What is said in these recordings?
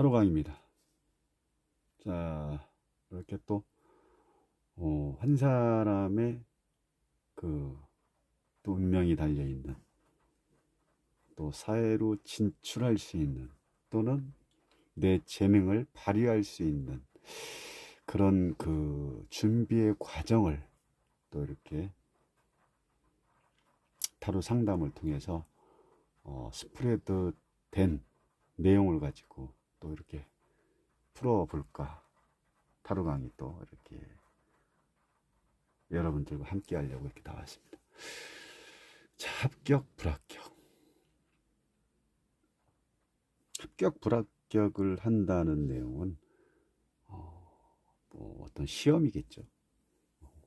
타로강입니다. 자, 이렇게 또, 어, 한 사람의 그, 또 운명이 달려있는, 또 사회로 진출할 수 있는, 또는 내 재능을 발휘할 수 있는 그런 그 준비의 과정을 또 이렇게 타로 상담을 통해서 어, 스프레드 된 내용을 가지고 또 이렇게 풀어볼까 타로 강의 또 이렇게 여러분들과 함께 하려고 이렇게 나왔습니다. 자, 합격, 불합격. 합격, 불합격을 한다는 내용은 어, 뭐 어떤 시험이겠죠.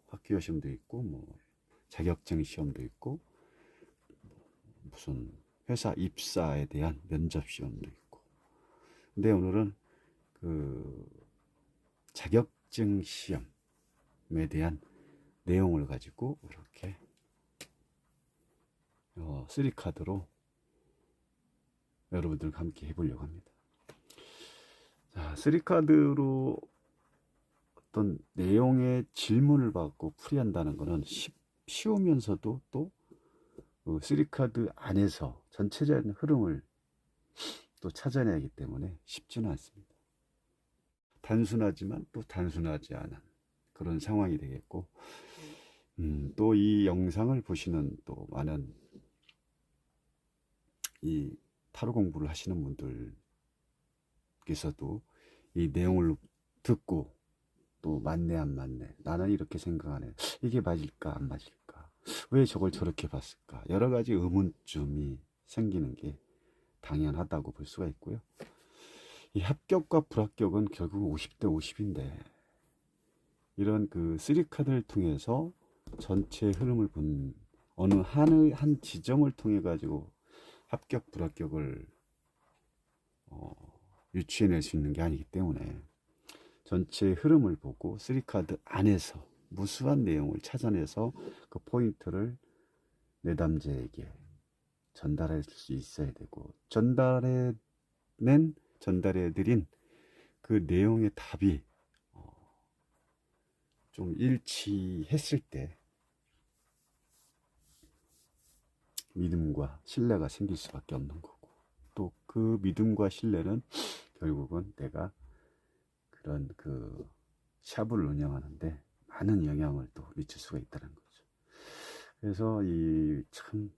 학교 시험도 있고 뭐 자격증 시험도 있고 무슨 회사 입사에 대한 면접 시험도 있고. 근데 오늘은 그 자격증 시험에 대한 내용을 가지고 이렇게 어, 쓰리 카드로 여러분들과 함께 해보려고 합니다. 자, 쓰리 카드로 어떤 내용의 질문을 받고 풀이한다는 것은 쉽, 쉬우면서도 또그 쓰리카드 안에서 전체적인 흐름을 또 찾아내야 하기 때문에 쉽지는 않습니다. 단순하지만 또 단순하지 않은 그런 상황이 되겠고, 음, 또 이 영상을 보시는 또 많은 이 타로 공부를 하시는 분들께서도 이 내용을 듣고 또 맞네 안 맞네 나는 이렇게 생각하네 이게 맞을까 안 맞을까 왜 저걸 저렇게 봤을까 여러 가지 의문점이 생기는 게 당연하다고 볼 수가 있고요. 이 합격과 불합격은 결국 50대 50인데 이런 그 쓰리 카드를 통해서 전체 흐름을 본 어느 한의 한 지점을 통해 가지고 합격 불합격을 어, 유추해낼 수 있는 게 아니기 때문에 전체 흐름을 보고 쓰리 카드 안에서 무수한 내용을 찾아내서 그 포인트를 내담자에게 전달할 수 있어야 되고 전달해낸 전달해드린 그 내용의 답이 어, 좀 일치했을 때 믿음과 신뢰가 생길 수밖에 없는 거고 또 그 믿음과 신뢰는 결국은 내가 그런 그 샵을 운영하는데 많은 영향을 또 미칠 수가 있다는 거죠. 그래서 이 참,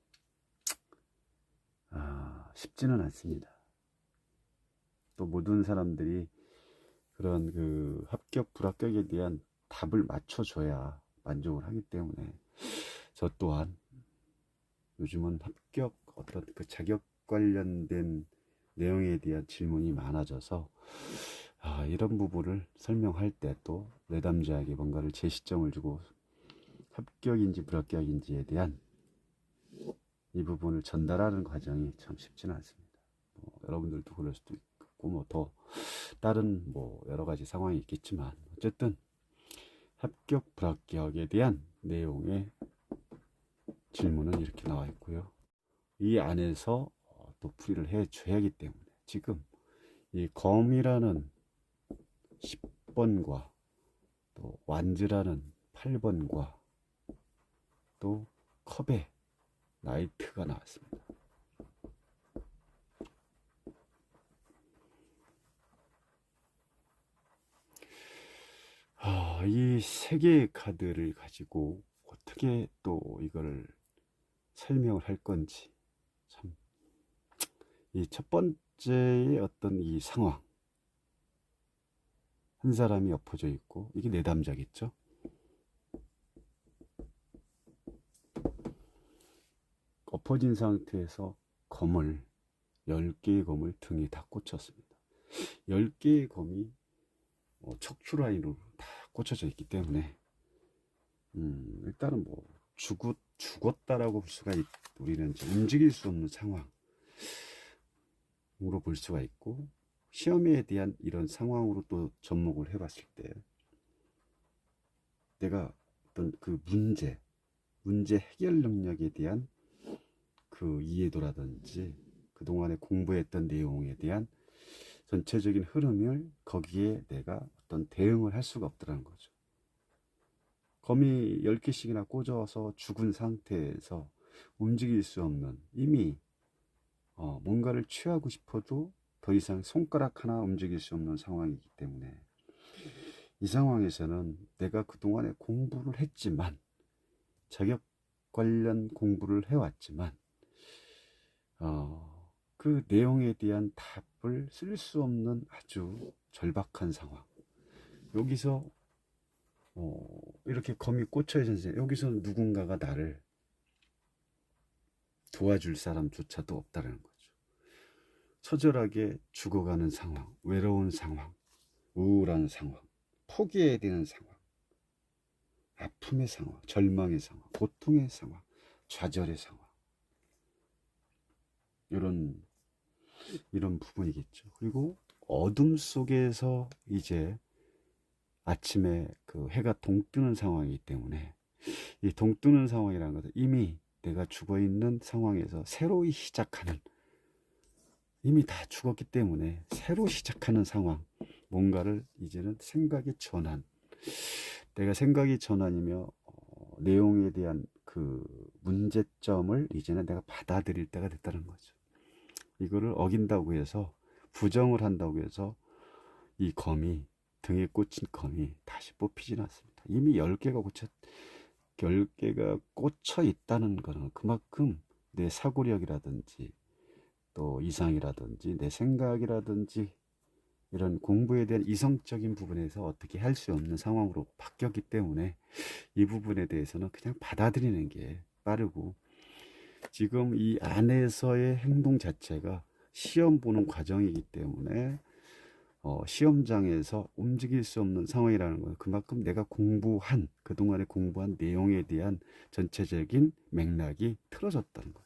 아, 쉽지는 않습니다. 또 모든 사람들이 그런 그 합격, 불합격에 대한 답을 맞춰줘야 만족을 하기 때문에 저 또한 요즘은 합격, 어떤 그 자격 관련된 내용에 대한 질문이 많아져서 아, 이런 부분을 설명할 때 또 내담자에게 뭔가를 제 시점을 주고 합격인지 불합격인지에 대한 이 부분을 전달하는 과정이 참 쉽지는 않습니다. 뭐 여러분들도 그럴 수도 있고 뭐 더 다른 뭐 여러 가지 상황이 있겠지만 어쨌든 합격 불합격에 대한 내용의 질문은 이렇게 나와 있고요. 이 안에서 또 풀이를 해 줘야 하기 때문에 지금 이 검이라는 10번과 또 완즈라는 8번과 또 컵의 나이트가 나왔습니다. 아, 이 세 개의 카드를 가지고 어떻게 또 이거를 설명을 할 건지 참 이 첫 번째의 어떤 이 상황 한 사람이 엎어져 있고 이게 내담자겠죠 엎어진 상태에서 검을 10개의 검을 등에 다 꽂혔습니다. 10개의 검이 어, 척추 라인으로 다 꽂혀져 있기 때문에 음, 일단은 뭐 죽었, 죽었다라고 볼 수가 있, 우리는 움직일 수 없는 상황으로 볼 수가 있고 시험에 대한 이런 상황으로 또 접목을 해봤을 때 내가 어떤 그 문제 문제 해결 능력에 대한 그 이해도라든지 그동안에 공부했던 내용에 대한 전체적인 흐름을 거기에 내가 어떤 대응을 할 수가 없더라는 거죠. 거미 10개씩이나 꽂아서 죽은 상태에서 움직일 수 없는 이미 어, 뭔가를 취하고 싶어도 더 이상 손가락 하나 움직일 수 없는 상황이기 때문에 이 상황에서는 내가 그동안에 공부를 했지만 자격 관련 공부를 해왔지만 어, 그 내용에 대한 답을 쓸 수 없는 아주 절박한 상황 여기서 어, 이렇게 검이 꽂혀 있는 여기서 누군가가 나를 도와줄 사람조차도 없다는 거죠. 처절하게 죽어가는 상황, 외로운 상황, 우울한 상황, 포기해야 되는 상황, 아픔의 상황, 절망의 상황, 고통의 상황, 좌절의 상황. 이런, 이런 부분이겠죠. 그리고 어둠 속에서 이제 아침에 그 해가 동뜨는 상황이기 때문에 이 동뜨는 상황이라는 것은 이미 내가 죽어 있는 상황에서 새로이 시작하는 이미 다 죽었기 때문에 새로 시작하는 상황 뭔가를 이제는 생각의 전환 내가 생각이 전환이며 어, 내용에 대한 그 문제점을 이제는 내가 받아들일 때가 됐다는 거죠 이거를 어긴다고 해서 부정을 한다고 해서 이 검이 등에 꽂힌 검이 다시 뽑히진 않습니다. 이미 10개가 꽂혀, 10개가 꽂혀 있다는 것은 그만큼 내 사고력이라든지 또 이상이라든지 내 생각이라든지 이런 공부에 대한 이성적인 부분에서 어떻게 할 수 없는 상황으로 바뀌었기 때문에 이 부분에 대해서는 그냥 받아들이는 게 빠르고 지금 이 안에서의 행동 자체가 시험 보는 과정이기 때문에 어, 시험장에서 움직일 수 없는 상황이라는 건 그만큼 내가 공부한 그동안에 공부한 내용에 대한 전체적인 맥락이 틀어졌다는 거죠.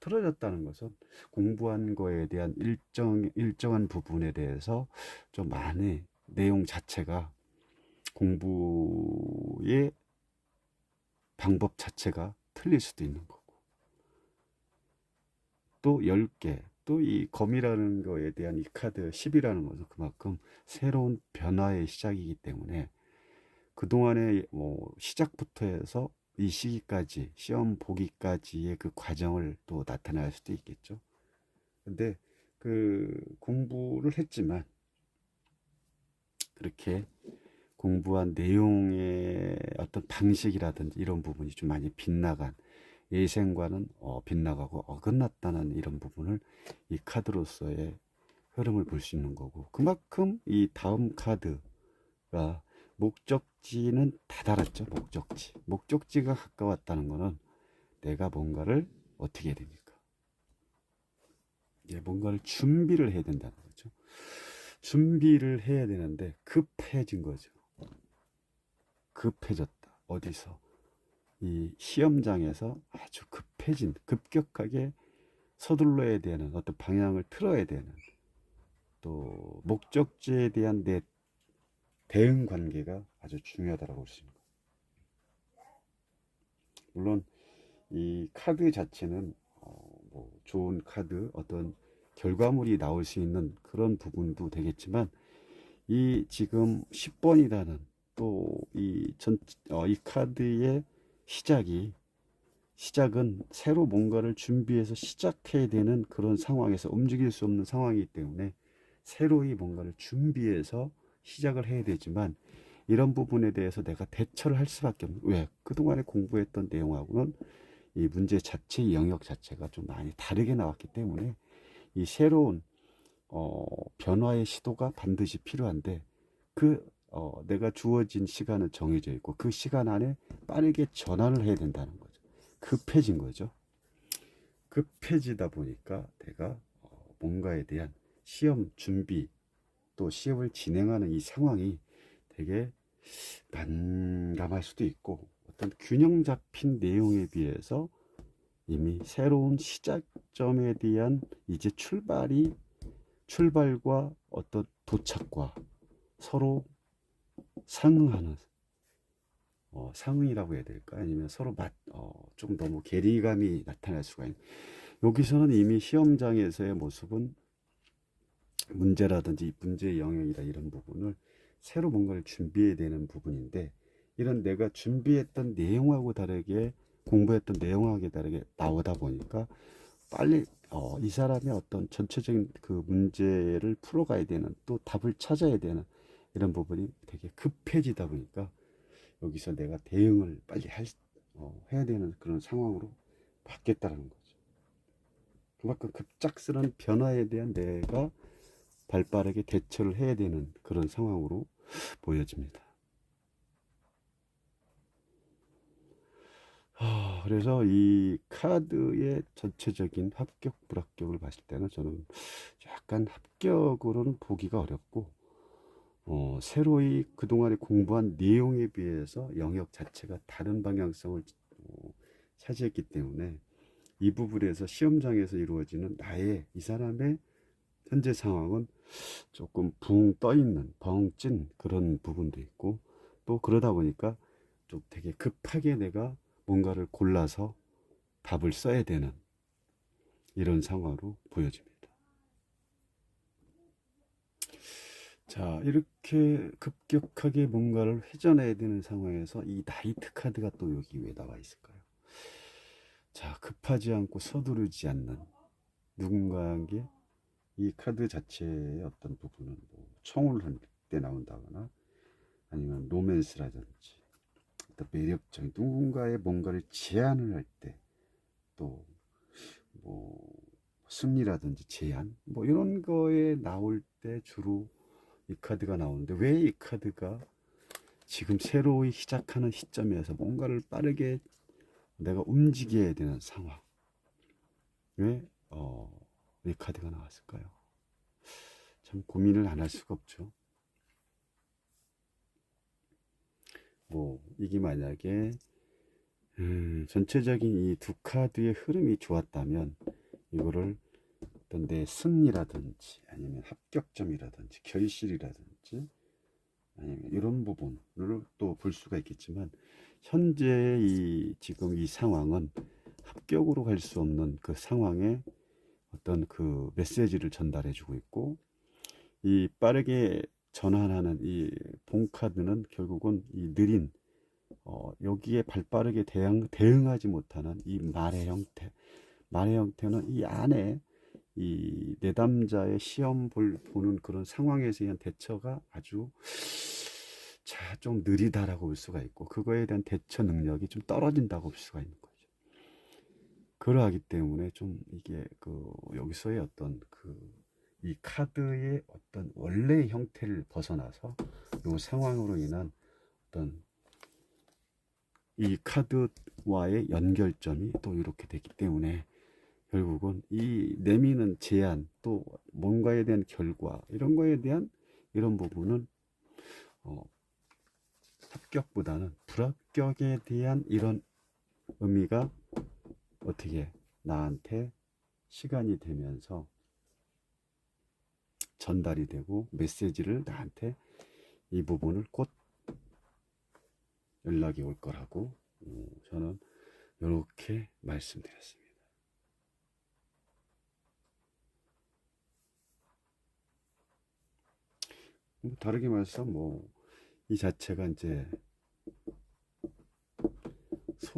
틀어졌다는 것은 공부한 거에 대한 일정 일정한 부분에 대해서 좀 많이 내용 자체가 공부의 방법 자체가 틀릴 수도 있는 거고. 또 10개 또 이 검이라는 거에 대한 이 카드 10이라는 것은 그만큼 새로운 변화의 시작이기 때문에 그동안의 뭐 시작부터 해서 이 시기까지 시험 보기까지의 그 과정을 또 나타낼 수도 있겠죠. 근데 그 공부를 했지만 그렇게 공부한 내용의 어떤 방식이라든지 이런 부분이 좀 많이 빗나간 예생과는 어, 빗나가고 어긋났다는 이런 부분을 이 카드로서의 흐름을 볼 수 있는 거고 그만큼 이 다음 카드가 목적지는 다다랐죠 목적지. 목적지가 가까웠다는 것은 내가 뭔가를 어떻게 해야 됩니까? 예, 뭔가를 준비를 해야 된다는 거죠. 준비를 해야 되는데 급해진 거죠. 급해졌다. 어디서? 이 시험장에서 아주 급해진 급격하게 서둘러야 되는 어떤 방향을 틀어야 되는 또 목적지에 대한 내 대응 관계가 아주 중요하다고 볼 수 있습니다. 물론 이 카드 자체는 어 뭐 좋은 카드 어떤 결과물이 나올 수 있는 그런 부분도 되겠지만 이 지금 10번이라는 또이전 어, 이 카드의 시작이 시작은 새로 뭔가를 준비해서 시작해야 되는 그런 상황에서 움직일 수 없는 상황이기 때문에 새로이 뭔가를 준비해서 시작을 해야 되지만 이런 부분에 대해서 내가 대처를 할 수밖에 없는 왜 그동안에 공부했던 내용하고는 이 문제 자체의 영역 자체가 좀 많이 다르게 나왔기 때문에 이 새로운 어, 변화의 시도가 반드시 필요한데 그 어, 내가 주어진 시간은 정해져 있고 그 시간 안에 빠르게 전환을 해야 된다는 거죠. 급해진 거죠. 급해지다 보니까 내가 어, 뭔가에 대한 시험 준비 또 시험을 진행하는 이 상황이 되게 난감할 수도 있고 어떤 균형 잡힌 내용에 비해서 이미 새로운 시작점에 대한 이제 출발이 출발과 어떤 도착과 서로 상응하는 어, 상응이라고 해야 될까? 아니면 서로 맞, 어, 좀 너무 괴리감이 나타날 수가 있는. 여기서는 이미 시험장에서의 모습은 문제라든지 이 문제의 영역이다 이런 부분을 새로 뭔가를 준비해야 되는 부분인데 이런 내가 준비했던 내용하고 다르게 공부했던 내용하고 다르게 나오다 보니까 빨리 어, 이 사람의 어떤 전체적인 그 문제를 풀어가야 되는 또 답을 찾아야 되는 이런 부분이 되게 급해지다 보니까 여기서 내가 대응을 빨리 할, 어, 해야 되는 그런 상황으로 바뀌었다는 거죠. 그만큼 급작스러운 변화에 대한 내가 발빠르게 대처를 해야 되는 그런 상황으로 보여집니다. 아, 그래서 이 카드의 전체적인 합격, 불합격을 봤을 때는 저는 약간 합격으로는 보기가 어렵고, 어, 새로이 그동안에 공부한 내용에 비해서 영역 자체가 다른 방향성을 어, 차지했기 때문에 이 부분에서 시험장에서 이루어지는 나의 이 사람의 현재 상황은 조금 붕 떠 있는 벙찐 그런 부분도 있고 또 그러다 보니까 좀 되게 급하게 내가 뭔가를 골라서 답을 써야 되는 이런 상황으로 보여집니다. 자, 이렇게 급격하게 뭔가를 회전해야 되는 상황에서 이 나이트 카드가 또 여기 왜 나와 있을까요? 자, 급하지 않고 서두르지 않는 누군가에게 이 카드 자체의 어떤 부분은 뭐 총을 할 때 나온다거나 아니면 로맨스라든지 어떤 매력적인 누군가의 뭔가를 제안을 할 때 또 뭐 승리라든지 제안 뭐 이런 거에 나올 때 주로 이 카드가 나오는데 왜 이 카드가 지금 새로이 시작하는 시점에서 뭔가를 빠르게 내가 움직여야 되는 상황. 왜? 어, 이 카드가 나왔을까요? 참 고민을 안 할 수가 없죠. 뭐 이게 만약에 음, 전체적인 이 두 카드의 흐름이 좋았다면 이거를 어떤 내 승리라든지 아니면 합격점이라든지 결실이라든지 아니면 이런 부분을 또 볼 수가 있겠지만 현재 이 지금 이 상황은 합격으로 갈 수 없는 그 상황에 어떤 그 메시지를 전달해 주고 있고 이 빠르게 전환하는 이 본카드는 결국은 이 느린 어, 여기에 발빠르게 대응, 대응하지 못하는 이 말의 형태 말의 형태는 이 안에 이 내담자의 시험 볼, 보는 그런 상황에서 의한 대처가 아주 자, 좀 느리다라고 볼 수가 있고 그거에 대한 대처 능력이 좀 떨어진다고 볼 수가 있는 거죠. 그러하기 때문에 좀 이게 그 여기서의 어떤 그 이 카드의 어떤 원래의 형태를 벗어나서 이 상황으로 인한 어떤 이 카드와의 연결점이 또 이렇게 됐기 때문에 결국은 이 내미는 제안 또 뭔가에 대한 결과 이런 거에 대한 이런 부분은 어, 합격보다는 불합격에 대한 이런 의미가 어떻게 나한테 시간이 되면서 전달이 되고 메시지를 나한테 이 부분을 곧 연락이 올 거라고 어, 저는 이렇게 말씀드렸습니다. 뭐 다르게 말해서 뭐 이 자체가 이제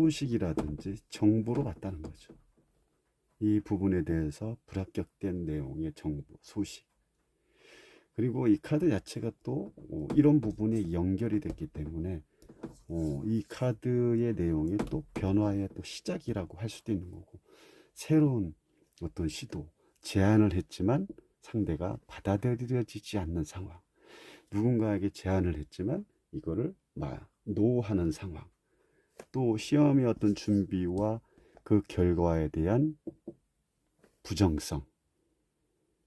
소식이라든지 정보로 봤다는 거죠. 이 부분에 대해서 불합격된 내용의 정보, 소식. 그리고 이 카드 자체가 또 어, 이런 부분에 연결이 됐기 때문에 어, 이 카드의 내용이 또 변화의 또 시작이라고 할 수도 있는 거고 새로운 어떤 시도, 제안을 했지만 상대가 받아들여지지 않는 상황. 누군가에게 제안을 했지만 이거를 노하는 상황. 또 시험의 어떤 준비와 그 결과에 대한 부정성.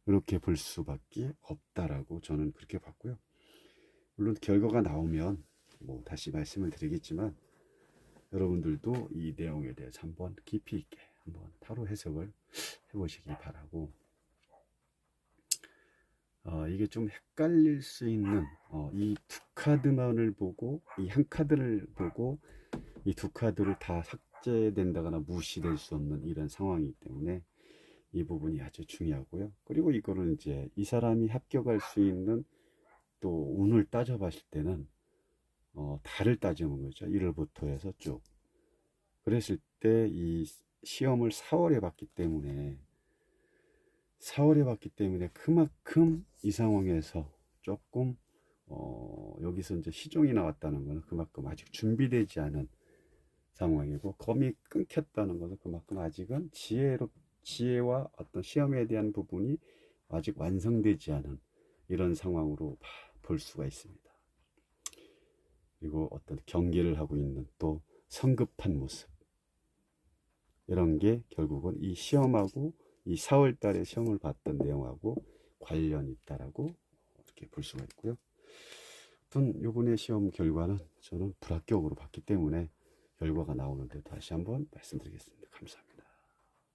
이렇게 볼 수밖에 없다라고 저는 그렇게 봤고요. 물론 결과가 나오면 뭐 다시 말씀을 드리겠지만 여러분들도 이 내용에 대해서 한번 깊이 있게 한번 타로 해석을 해보시기 바라고 어, 이게 좀 헷갈릴 수 있는 어, 이 두 카드만을 보고 이 한 카드를 보고 이 두 카드를 다 삭제된다거나 무시될 수 없는 이런 상황이기 때문에 이 부분이 아주 중요하고요. 그리고 이거는 이제 이 사람이 합격할 수 있는 또 운을 따져봤을 때는 어, 달을 따지는 거죠. 1월부터 해서 쭉. 그랬을 때 이 시험을 4월에 봤기 때문에 4월에 봤기 때문에 그만큼 이 상황에서 조금 어, 여기서 이제 시종이 나왔다는 것은 그만큼 아직 준비되지 않은 상황이고 검이 끊겼다는 것은 그만큼 아직은 지혜로 지혜와 어떤 시험에 대한 부분이 아직 완성되지 않은 이런 상황으로 볼 수가 있습니다. 그리고 어떤 경계를 하고 있는 또 성급한 모습 이런 게 결국은 이 시험하고 이 4월 달에 시험을 봤던 내용하고 관련이 있다라고 이렇게 볼 수가 있고요. 아무튼 요번에 시험 결과는 저는 불합격으로 봤기 때문에 결과가 나오는데 다시 한번 말씀드리겠습니다. 감사합니다.